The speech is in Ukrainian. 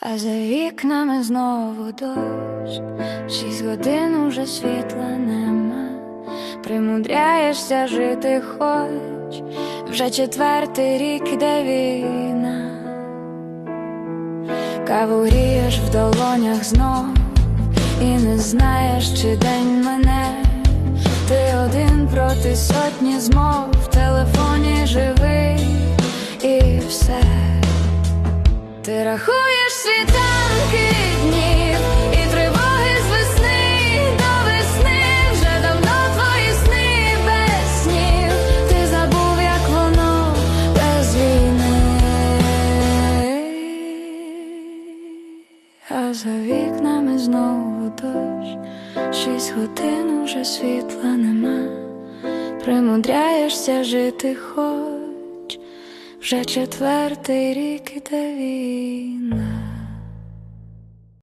А за вікнами знову дощ, шість годин уже світла нема, примудряєшся жити хоч, вже четвертий рік іде війна, кавурієш в долонях знов, і не знаєш, чи день мене, ти один проти сотні змов, в телефоні живий. І все. Ти рахуєш світанки днів і тривоги з весни до весни вже давно твої сни без снів. Ти забув, як воно без війни. А за вікнами знову дощ, шість годин уже світла нема. Примудряєшся жити хоч. Вже четвертий рік іде війна.